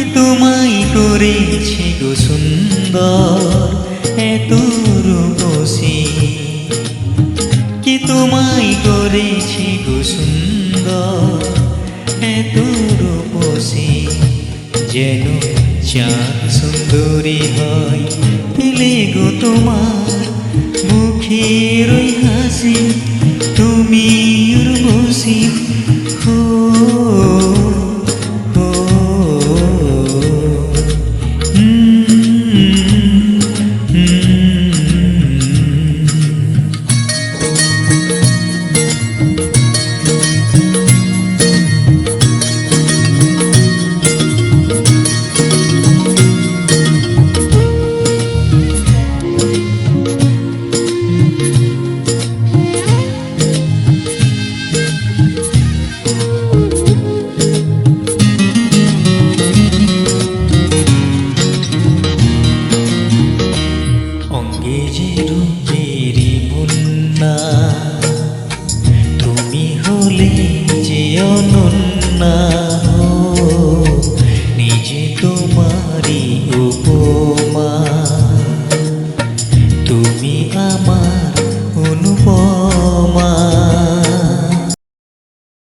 তোমায় করেছে গো সুন্দর? এত রূপসী। কি তোমায় করেছে গো সুন্দর? এত রূপসী। যেন চাঁদ সুন্দরী হয় পেলে গো তোমার। মুখের হাসি, তুমি উর্বশী সূর্যের মেরি মুন্না। তুমি হলে যে অনন্যা নিজে তোমারি উপমা। তুমি আমার অনুপমা